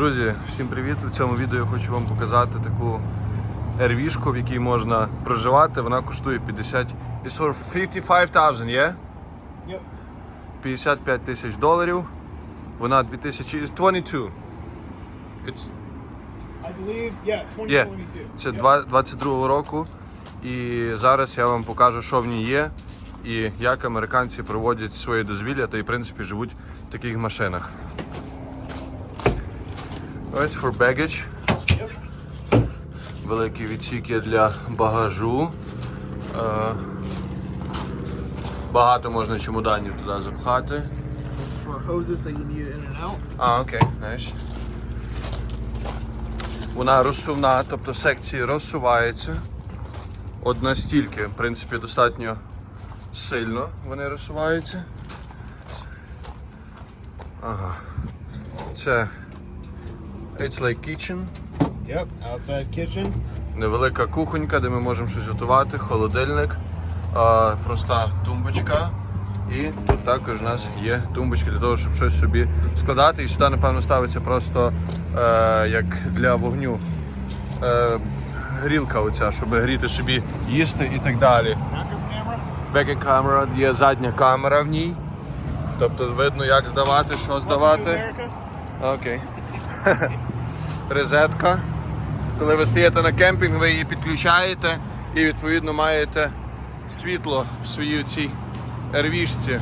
Друзі, всім привіт! У цьому відео я хочу вам показати таку RV-шку, в якій можна проживати. Вона коштує 50 It's for 55,000, yeah? Yep. 55 тисяч доларів. Вона 2000... It's 22. It's... I believe, yeah, Є, 2022. це Yep. два- 22 року. І зараз я вам покажу, що в ній є, і як американці проводять своє дозвілля та і в принципі живуть в таких машинах. Ось for baggage. Великі відсіки для багажу. Е, Багато можна чемоданів туди запхати. А, окей, знаєш. Вона розсувна, тобто секції розсуваються. От настільки, в принципі, достатньо сильно вони розсуваються. Ага. Це It's like kitchen. Yep, outside kitchen. Невелика кухонька, де ми можемо щось готувати, холодильник, а, проста тумбочка. І тут також у нас є тумбочки для того, щоб щось собі складати. І сюди, напевно, ставиться просто е, як для вогню е, грілка, оця, щоб гріти собі їсти і так далі. Бекі камера, є задня камера в ній. Тобто видно, як здавати, що здавати. Окей. Розетка. Коли ви стаєте на кемпінг, ви її підключаєте і відповідно маєте світло в своїй цій ервішці.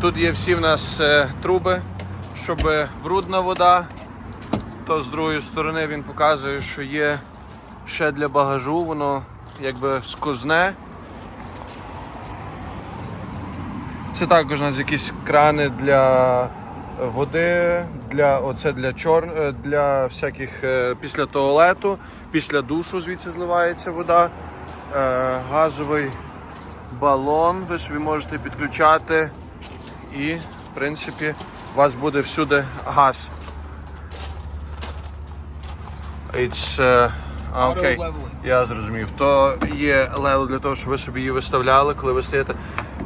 Тут є всі в нас е, труби, щоб брудна вода. То з другої сторони він показує, що є ще для багажу, воно якби скузне. Це також у нас якісь крани для води, для, оце для чор, е, для всяких е, після туалету, після душу звідси зливається вода. Е, газовий балон ви собі можете підключати і, в принципі, у вас буде всюди газ. It's, е, а, Я зрозумів. То є левел для того, щоб ви собі її виставляли, коли ви стаєте.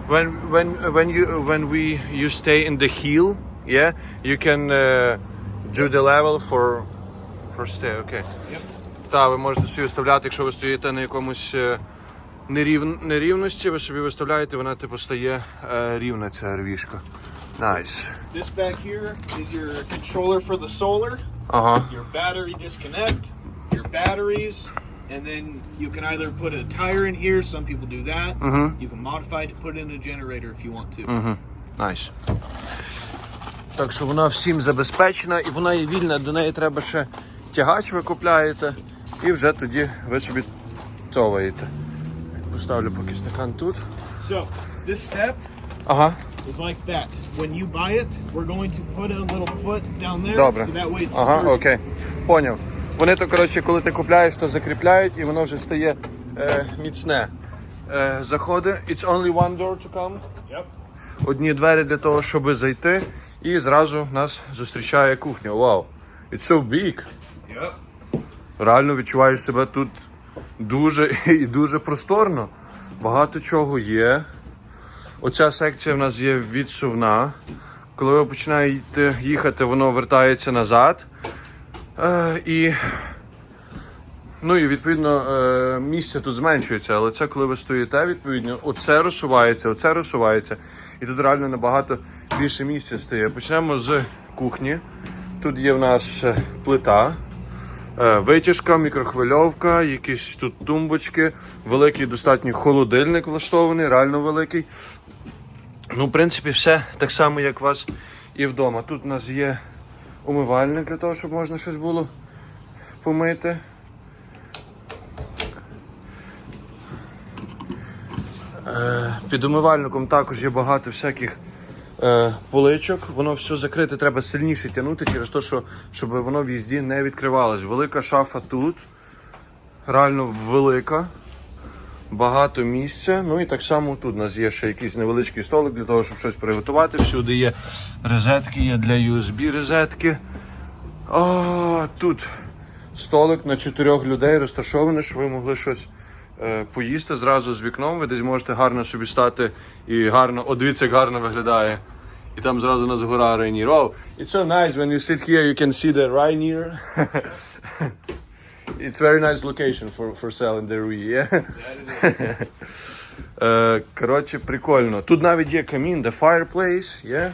When, when, when, you, when we, you stay in the hill, yeah, you can uh, do the level for, for stay, okay. Так, ви можете собі виставляти, якщо ви стоїте на якомусь е, нерів, нерівності, ви собі виставляєте, вона типу стає е, рівна ця рвішка. Nice. This back here is your controller for the solar, Ага. your battery disconnect, your batteries, and then you can either put a tire in here. Some people do that. You can modify it to put in a generator if you want to. Найс. Так що вона всім забезпечена і вона є вільна, до неї треба ще тягач ви купляєте і вже тоді ви собі товаєте. Поставлю поки стакан тут. So this step Ага, is like that. When you buy it, we're going to put a little foot down there, добре. so that way it's Ага, окей. Поняв. Вони то, коротше, коли ти купляєш, то закріпляють і воно вже стає е, міцне. Е, заходи. It's only one door to come. Yep. одні двері для того, щоб зайти, і зразу нас зустрічає кухня. Вау! It's so big! Yep. Реально відчуваєш себе тут дуже і дуже просторно. Багато чого є. Оця секція в нас є відсувна. Коли ви починаєте їхати, воно вертається назад. Е, і, ну і відповідно е, місце тут зменшується, але це коли ви стоїте, відповідно, оце розсувається, оце розсувається. І тут реально набагато більше місця стає. Почнемо з кухні. Тут є в нас е, плита. Е, Витяжка, мікрохвильовка, якісь тут тумбочки, великий достатньо холодильник влаштований, реально великий. Ну, в принципі, все так само, як у вас і вдома. Тут у нас є умивальник для того, щоб можна щось було помити. Під умивальником також є багато всяких е, поличок. Воно все закрите, треба сильніше тягнути через те, що щоб воно в їзді не відкривалось. Велика шафа тут, реально велика. Багато місця. Ну і так само тут у нас є ще якийсь невеличкий столик для того, щоб щось приготувати. Всюди є розетки, є для USB розетки. А, тут столик на чотирьох людей розташований, щоб ви могли щось е, поїсти зразу з вікном. Ви десь можете гарно собі стати і гарно, о, дивіться, як гарно виглядає. І там зразу нас гора Rainier. Oh, it's so nice when you sit here, you can see the Rainier. it's very nice location for, for selling the Rui, yeah? Е, Коротше, прикольно. Тут навіть є камін, the fireplace, yeah?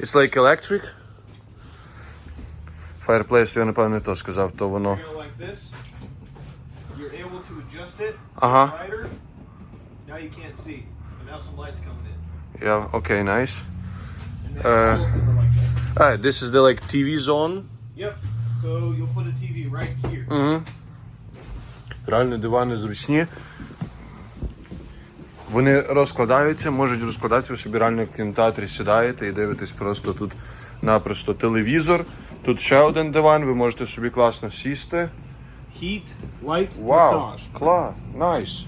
It's like electric. Fireplace, я напевно не то сказав, то воно. Like this. Adjust it. Uh-huh. Brighter. Now you can't see. And now some lights coming in. Yeah, okay, nice. Uh, like this is the like TV zone. Yep. So you'll put a TV right here. Угу. Реально дивани зручні. Вони розкладаються, можуть розкладатися, ви собі реально в кінотеатрі сідаєте і дивитесь просто тут напросто телевізор. Тут ще один диван, ви можете собі класно сісти. Heat, light, Вау! massage. Клас, найс.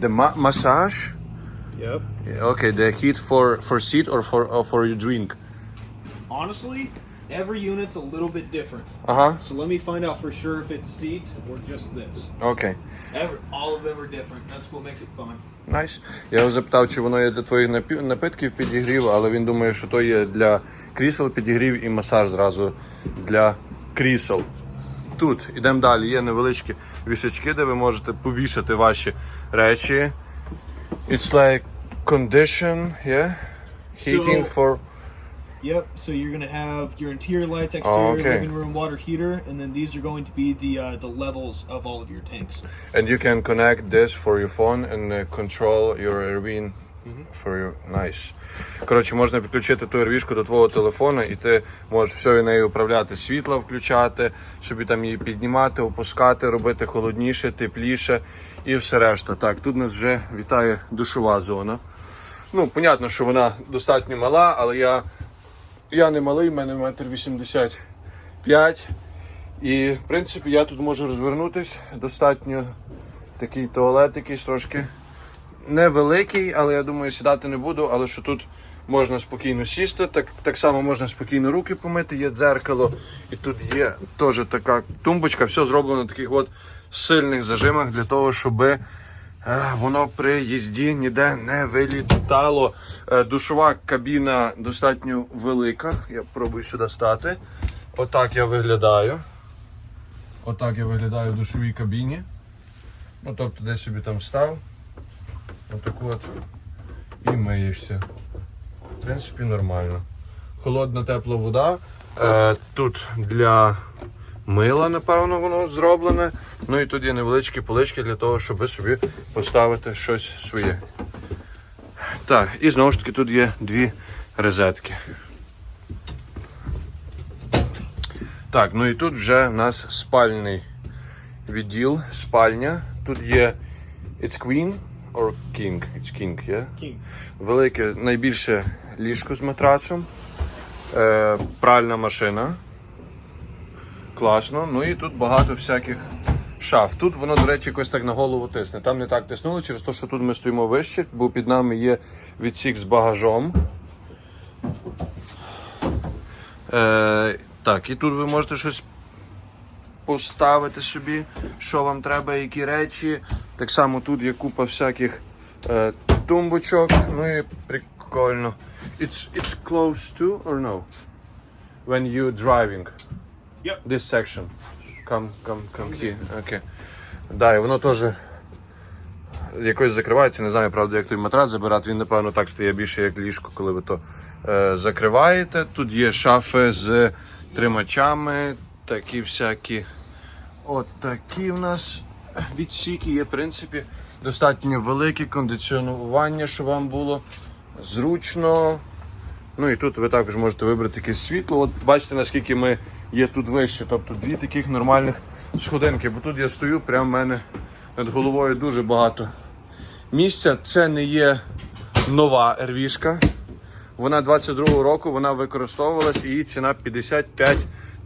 The ma- massage? Yep. Okay, the heat for, for seat or for, or for your drink? Honestly, every unit's a little bit different. Ага, So let me find out for sure if it's seat or just this. окей. Every, all of them are different. That's what makes it fun. Найс. Я його запитав, чи воно є для твоїх напі- напитків підігрів, але він думає, що то є для крісел підігрів і масаж зразу для крісел. Тут ідемо далі. Є невеличкі вішачки, де ви можете повішати ваші речі. It's like condition, yeah? Heating So- for. Yep. So you're gonna have your interior lights, exterior okay. living room water heater, and then these are going to be the uh, the levels of all of your tanks. And you can connect this for your phone and uh, control your Airbnb for your nice. Коротше, можна підключити ту ервішку до твого телефона, і ти можеш всьою нею управляти світло, включати, собі там її піднімати, опускати, робити холодніше, тепліше і все решта. Так, тут нас вже вітає душова зона. Ну, понятно, що вона достатньо мала, але я, я не малий, в мене метр вісімдесят п'ять. І, в принципі, я тут можу розвернутись. Достатньо такий туалет якийсь трошки невеликий, але я думаю, сідати не буду, але що тут можна спокійно сісти. Так, так само можна спокійно руки помити, є дзеркало. І тут є теж така тумбочка, все зроблено на таких от сильних зажимах для того, щоб е, воно при їзді ніде не вилітало. Е, Душова кабіна достатньо велика. Я пробую сюди стати. Отак я виглядаю. Отак я виглядаю в душовій кабіні. Ну, тобто, десь собі там став. Отак от. І миєшся. В принципі, нормально. Холодна тепла вода. Е, тут для мила, напевно, воно зроблене. Ну і тут є невеличкі полички для того, щоб собі поставити щось своє. Так, і знову ж таки тут є дві розетки. Так, ну і тут вже в нас спальний відділ, спальня. Тут є It's Queen or King? It's King, yeah? King. Велике, найбільше ліжко з матрацом. Е, пральна машина. Класно. Ну і тут багато всяких шаф. Тут воно, до речі, якось так на голову тисне. Там не так тиснуло через те, що тут ми стоїмо вище, бо під нами є відсік з багажом. Е, так, і тут ви можете щось поставити собі, що вам треба, які речі. Так само тут є купа всяких е, тумбочок. Ну і прикольно. It's, it's close to or no? When you driving. Yep. This section. Come, come, come here. Okay. Да, і воно теж якось закривається. Не знаю, правда, як той матрац забирати. Він, напевно, так стає більше як ліжко, коли ви то е, закриваєте. Тут є шафи з тримачами, такі всякі. От такі в нас відсіки є, в принципі, достатньо велике кондиціонування, щоб вам було зручно. Ну і тут ви також можете вибрати якесь світло. От бачите, наскільки ми є тут вище. Тобто дві таких нормальних сходинки. Бо тут я стою, прямо в мене над головою дуже багато місця. Це не є нова ервішка. Вона 22-го року вона використовувалась її ціна 55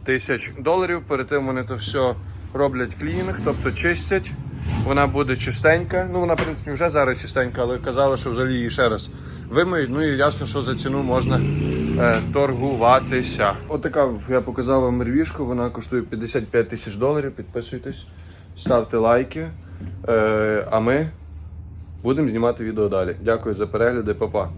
тисяч доларів. Перед тим вони то все роблять клінінг, тобто чистять. Вона буде чистенька. Ну вона, в принципі, вже зараз чистенька, але казали, що взагалі її ще раз вимиють. Ну і ясно, що за ціну можна е, торгуватися. Отака я показав вам ервішку, вона коштує 55 тисяч доларів. Підписуйтесь, ставте лайки. Е, а ми будемо знімати відео далі. Дякую за перегляди, па-па.